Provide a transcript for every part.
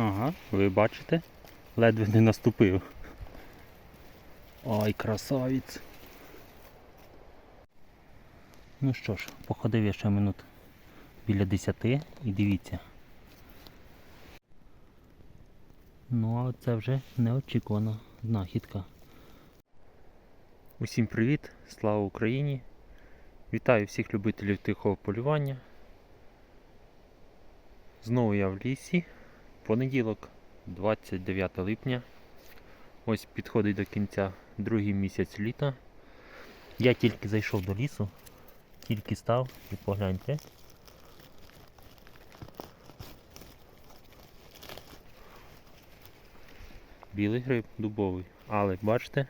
Ага, ви бачите? Ледве не наступив. Ой, красавець. Ну що ж, походив я ще минут біля 10 і дивіться. Ну а це вже неочікувана знахідка. Усім привіт! Слава Україні! Вітаю всіх любителів тихого полювання. Знову я в лісі. Понеділок, 29 липня. Ось підходить до кінця другий місяць літа. Я тільки зайшов до лісу, тільки став і погляньте. Білий гриб дубовий, але бачите,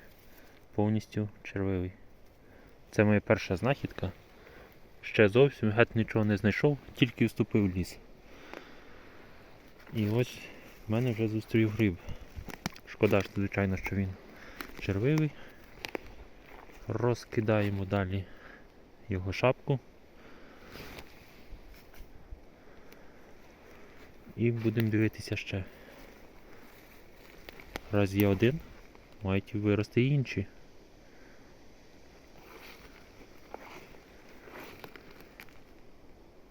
повністю червивий. Це моя перша знахідка. Ще зовсім геть нічого не знайшов, тільки вступив в ліс. І ось в мене вже зустрів гриб. Шкода, що, звичайно, що він червивий. Розкидаємо далі його шапку. І будемо дивитися ще. Раз є один, мають вирости і інші.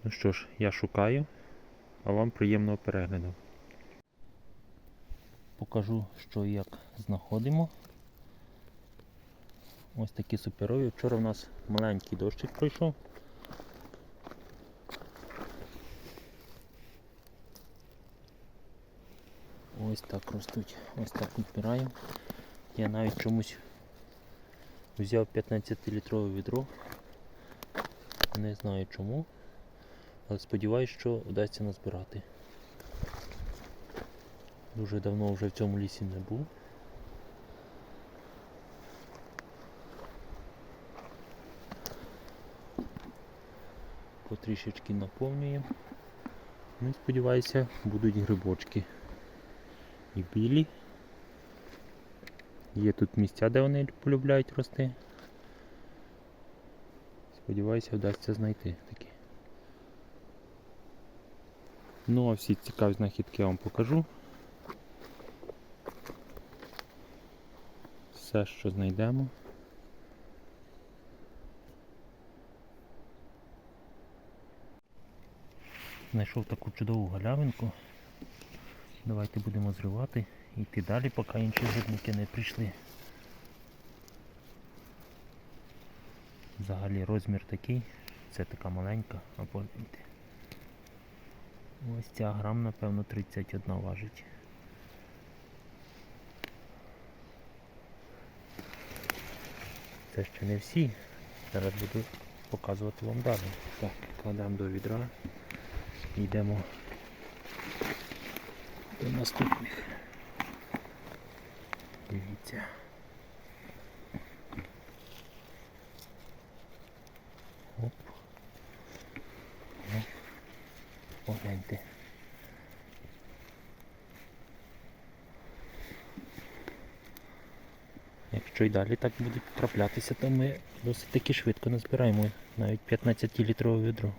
Ну що ж, я шукаю, а вам приємного перегляду. Покажу, що і як знаходимо. Ось такі суперові. Вчора в нас маленький дощик пройшов. Ось так ростуть, ось так відбираємо. Я навіть чомусь взяв 15-літрове відро. Не знаю чому, але сподіваюся, що вдасться назбирати. Дуже давно вже в цьому лісі не був. Потрішечки наповнюємо. Ну і сподіваюся, будуть грибочки. І білі. Є тут місця, де вони полюбляють рости. Сподіваюся, вдасться знайти такі. Ну а всі цікаві знахідки я вам покажу. Все, що знайдемо. Знайшов таку чудову галявинку. Давайте будемо зривати і йти далі, поки інші грибники не прийшли. Взагалі розмір такий, це така маленька, а погляньте. Ось ця грам, напевно, 31 важить. Це ще не всі. Зараз буду показувати вам далі. Так, кладемо до відра і йдемо до наступних. Дивіться. Оп. Ну, погляньте. Якщо й далі так будуть траплятися, то ми досить таки швидко назбираємо навіть 15-літрове відро.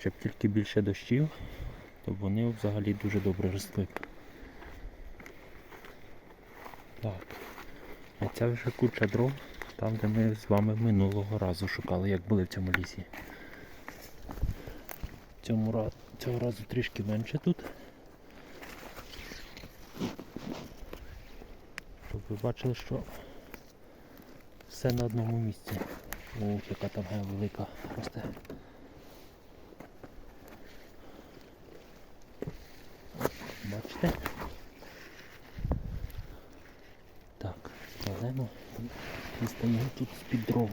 Щоб тільки більше дощів, то вони взагалі дуже добре росли. б. Так. А ця вже куча дров, там де ми з вами минулого разу шукали, як були в цьому лісі. Цьому цього разу трішки менше тут. Щоб ви бачили, що все на одному місці. Ох, яка там велика росте. Бачите? Так, кладемо і дістаємо тут з-під дров.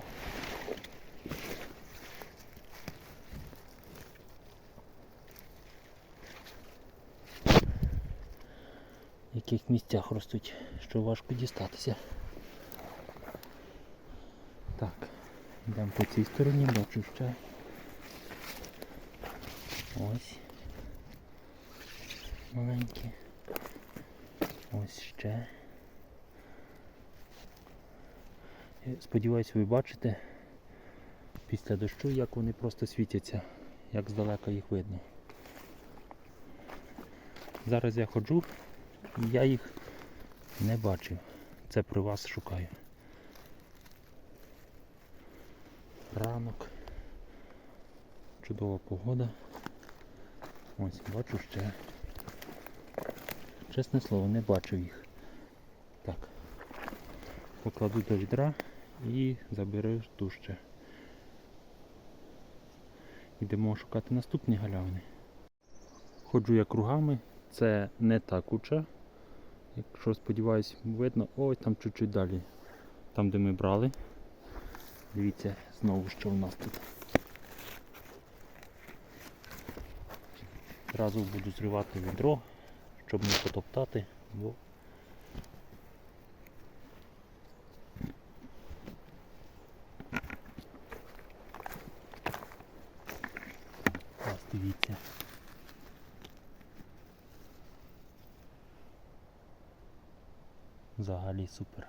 В яких місцях ростуть, що важко дістатися. Так, йдемо по цій стороні, бачу ще. Ось. маленькі. Ось ще. Я Сподіваюсь, ви бачите після дощу, як вони просто світяться, як здалека їх видно. Зараз я ходжу, і я їх не бачив. Це при вас шукаю. Ранок. Чудова погода. Ось бачу ще. Чесне слово, не бачив їх. Так. Покладу до відра і заберу ту ще. Йдемо шукати наступні галявини. Ходжу я кругами, це не та куча. Якщо сподіваюсь, видно, ось там чуть-чуть далі. Там де ми брали. Дивіться знову, що в нас тут. Зразу буду зривати відро, щоб не потоптати, бо Ось дивіться. Взагалі супер.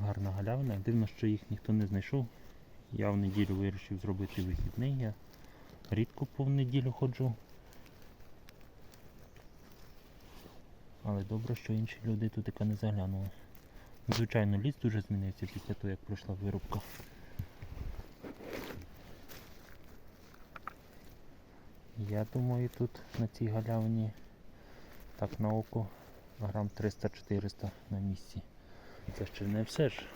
Гарна галявина. Дивно, що їх ніхто не знайшов. Я в неділю вирішив зробити вихідний. Я рідко по неділю ходжу. Але добре, що інші люди тут таки не заглянули. Звичайно, ліс дуже змінився після того, як пройшла вирубка. Я думаю, тут на цій галявині так на око грам 300-400 на місці. Це ще не все ж.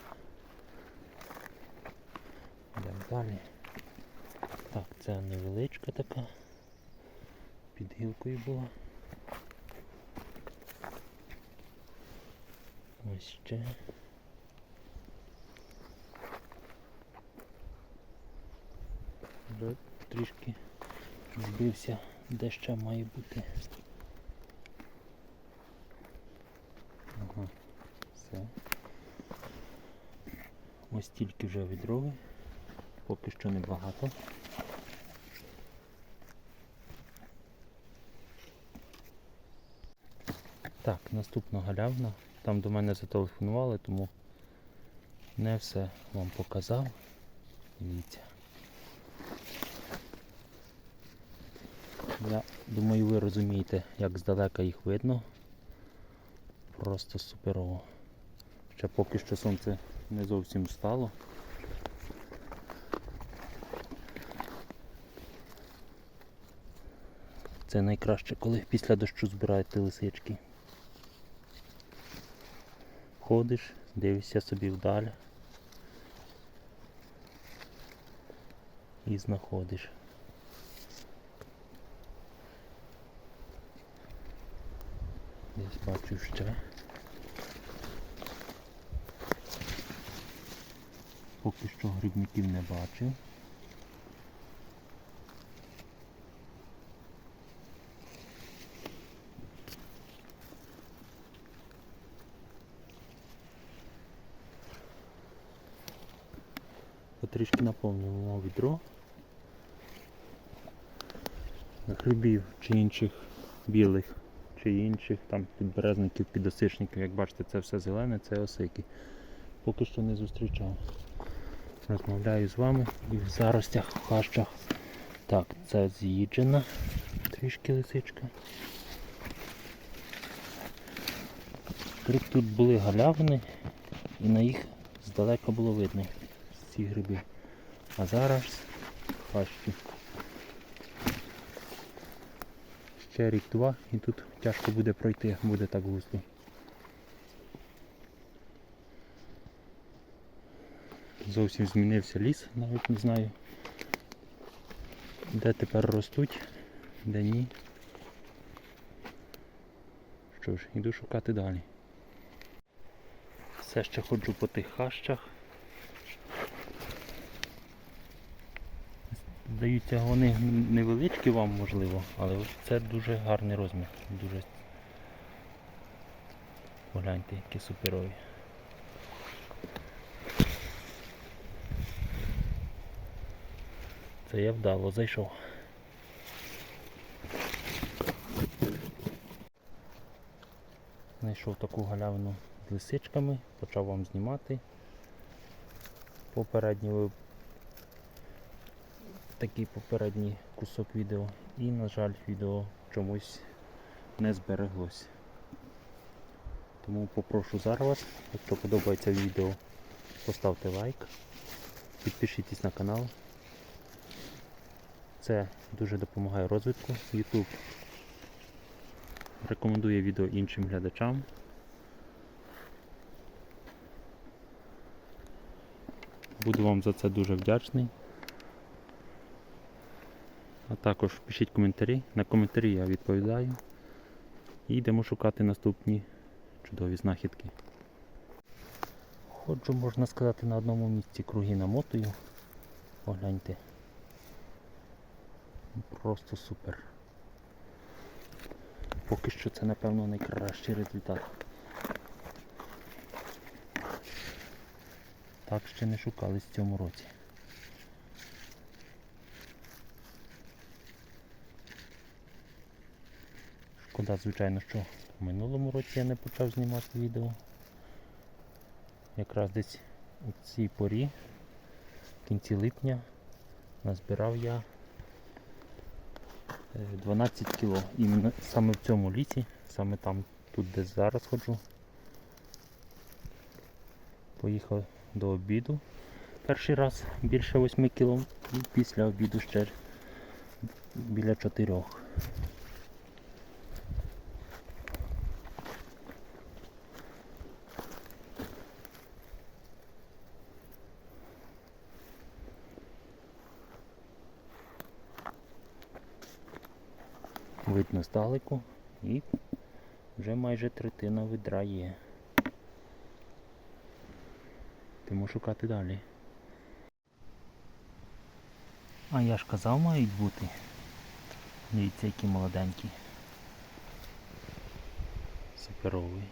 Йдемо далі. Так, це невеличка така. Під гілкою була. Ось ще. Трішки збився, де ще має бути. Ага, все. Ось тільки вже відрови, поки що небагато. Так, наступна галявна. Там до мене зателефонували, тому не все вам показав. Дивіться. Я думаю, ви розумієте, як здалека їх видно. Просто суперово. Ще поки що сонце не зовсім встало. Це найкраще, коли після дощу збираєте лисички. Ходиш, дивишся собі вдаль і знаходиш. Бачу ще. Поки що грибників не бачив. Потрішки наповнюємо відро. Грибів чи інших білих чи інших там підберезників, підосичників. Як бачите, це все зелене, це осики. Поки що не зустрічав. Розмовляю з вами і в заростях, в хащах. Так, це з'їджена трішки лисичка. Тут, були галявини і на їх здалека було видно ці гриби. А зараз хащі. Ще рік-два і тут тяжко буде пройти, буде так густо. Зовсім змінився ліс, навіть не знаю. Де тепер ростуть, де ні. Що ж, йду шукати далі. Все ще ходжу по тих хащах. Здаються вони невеличкі вам можливо, але це дуже гарний розмір. Дуже Погляньте, які суперові. Це я вдало зайшов. Знайшов таку галявину з лисичками, почав вам знімати попередньо такий попередній кусок відео. І, на жаль, відео чомусь не збереглось. Тому попрошу зараз якщо подобається відео, поставте лайк, підпишіться на канал. Це дуже допомагає розвитку. YouTube рекомендує відео іншим глядачам. Буду вам за це дуже вдячний. А також пишіть коментарі. На коментарі я відповідаю. І йдемо шукати наступні чудові знахідки. Ходжу, можна сказати, на одному місці круги намотую. Погляньте. Просто супер. Поки що це напевно найкращий результат. Так ще не шукались в цьому році. Шкода, звичайно, що в минулому році я не почав знімати відео. Якраз десь у цій порі, в кінці липня, назбирав я е, 12 кіло. Іменно саме в цьому лісі, саме там, тут де зараз ходжу. Поїхав до обіду. Перший раз більше 8 кіло і після обіду ще біля 4. Видно здалеку і вже майже третина відра є. Тому шукати далі. А я ж казав, мають бути. Дивіться, які молоденькі. Суперовий.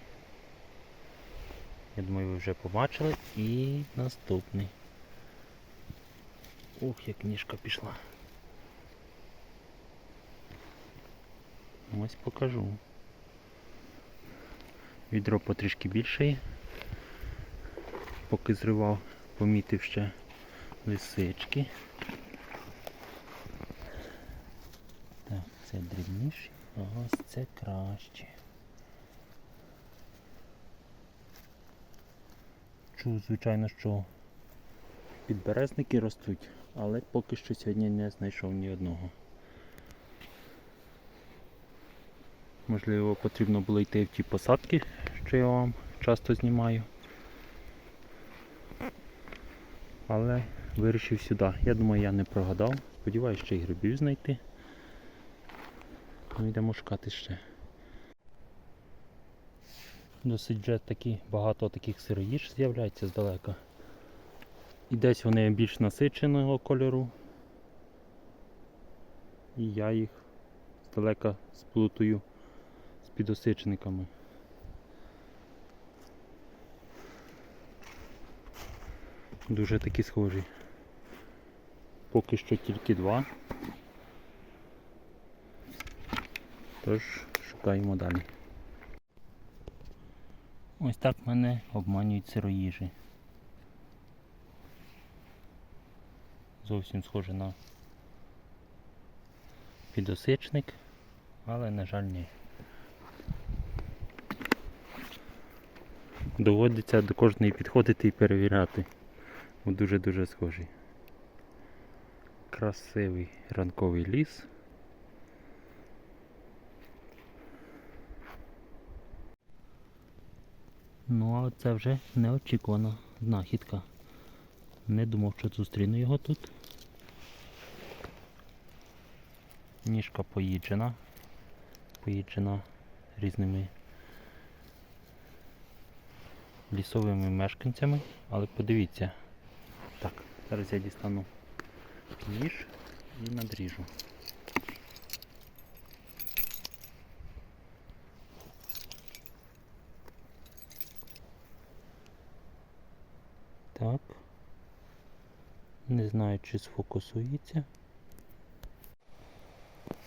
Я думаю, ви вже побачили. І наступний. Ух, як ніжка пішла. Ось покажу. Відро потрішки більше. Поки зривав, помітив ще лисички. Так, це дрібніші, а ось це краще. Чув, звичайно, що підберезники ростуть, але поки що сьогодні не знайшов ні одного. Можливо, потрібно було йти в ті посадки, що я вам часто знімаю. Але вирішив сюди. Я думаю, я не прогадав. Сподіваюсь, ще й грибів знайти. Ну, йдемо шукати ще. Досить вже такі, багато таких сироїж з'являється здалека. І десь вони більш насиченого кольору. І я їх здалека сплутую підосичниками. Дуже такі схожі. Поки що тільки два. Тож шукаємо далі. Ось так мене обманюють сироїжі. Зовсім схоже на підосичник, але на жаль ні. Доводиться до кожної підходити і перевіряти. Дуже-дуже схожий. Красивий ранковий ліс. Ну, а це вже неочікувана знахідка. Не думав, що зустріну його тут. Ніжка поїджена. Поїджена різними лісовими мешканцями, але подивіться. Так, зараз я дістану ніж і надріжу. Так. Не знаю, чи сфокусується.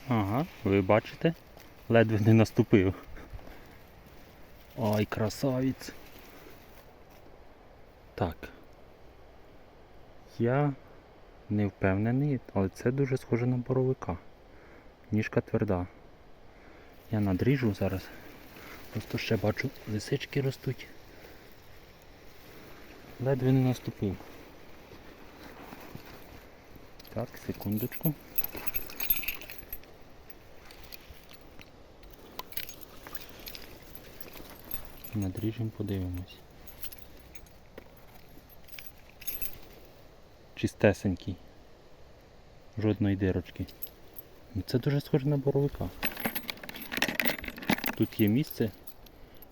Ага, ви бачите? Ледве не наступив. Ай, красавець. Так. Я не впевнений, але це дуже схоже на боровика. Ніжка тверда. Я надріжу зараз. Просто ще бачу, лисички ростуть. Ледве не наступив. Так, секундочку. Надріжемо, подивимось. Чистесенький. Жодної дирочки. Ну, Це дуже схоже на боровика. Тут є місце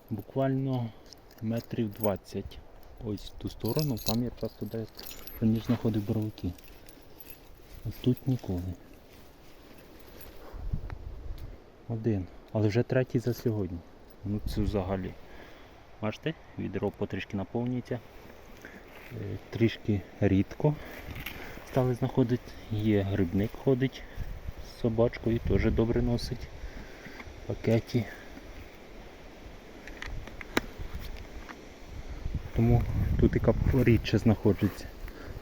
буквально метрів 20. Ось в ту сторону, там я часто де раніше знаходив боровики. А тут ніколи. Один. Але вже третій за сьогодні. Ну це взагалі. Бачите, відро потрішки наповнюється. Е, Трішки рідко стали знаходити. Є грибник ходить з собачкою, теж добре носить пакеті. Тому тут яка рідше знаходиться.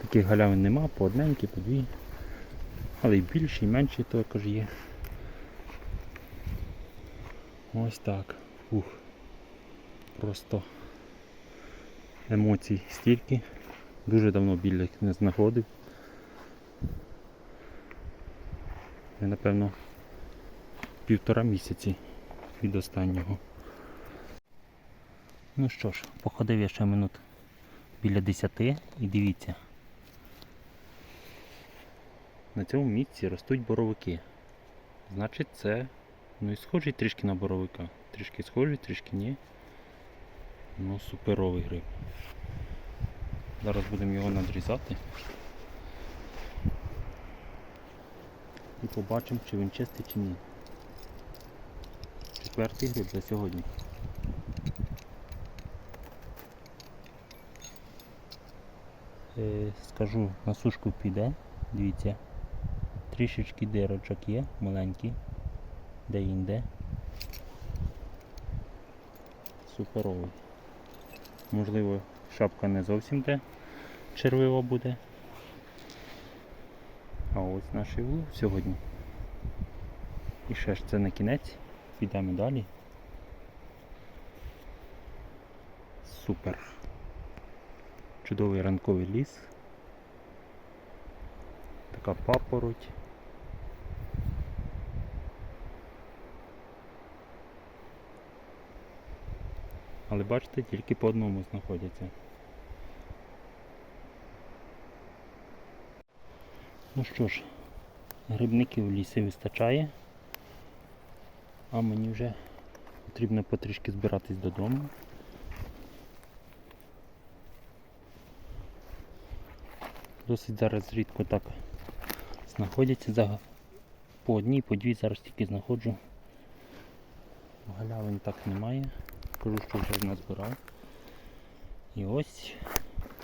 Таких галявин нема, по одненькі, по дві. Але й більші, і менші також є. Ось так. Ух. Просто емоцій стільки. Дуже давно біля не знаходив. Я, напевно, півтора місяці від останнього. Ну що ж, походив я ще минут біля 10 і дивіться. На цьому місці ростуть боровики. Значить це ну і схожий трішки на боровика. Трішки схожий, трішки ні. Ну суперовий гриб. Зараз будемо його надрізати. І побачимо, чи він чистий чи ні. Четвертий гриб за сьогодні. Е, скажу, на сушку піде. Дивіться. Трішечки дирочок є, маленькі. Де інде. Суперовий. Можливо, шапка не зовсім де червива буде. А ось наш улов сьогодні. І ще ж це не кінець. Підемо далі. Супер. Чудовий ранковий ліс. Така папороть. Але бачите, тільки по одному знаходяться. Ну що ж, грибників в лісі вистачає, а мені вже потрібно потрішки збиратись додому. Досить зараз рідко так знаходяться. За- По одній, по дві зараз тільки знаходжу. Галявин так немає. Кажу, що вже назбирав. І ось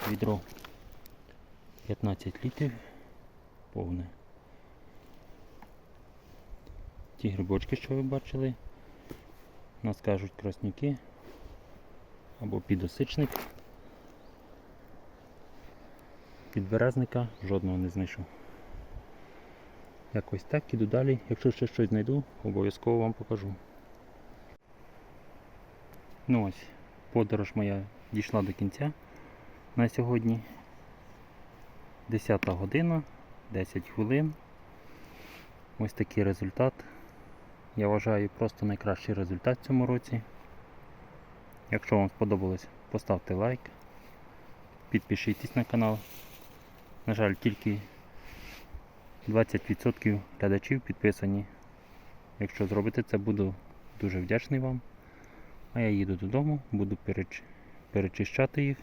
відро 15 літрів повне. Ті грибочки, що ви бачили, нас кажуть краснюки або підосичник. Підберезника жодного не знайшов. Якось так іду далі. Якщо ще щось знайду, обов'язково вам покажу. Ну ось, подорож моя дійшла до кінця на сьогодні. 10 година, 10 хвилин. Ось такий результат. Я вважаю просто найкращий результат в цьому році. Якщо вам сподобалось, поставте лайк, підпишіться на канал. На жаль, тільки 20% глядачів підписані. Якщо зробите це, буду дуже вдячний вам. А я їду додому, буду переч... перечищати їх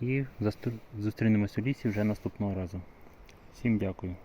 і засту- зустрінемось у лісі вже наступного разу. Всім дякую.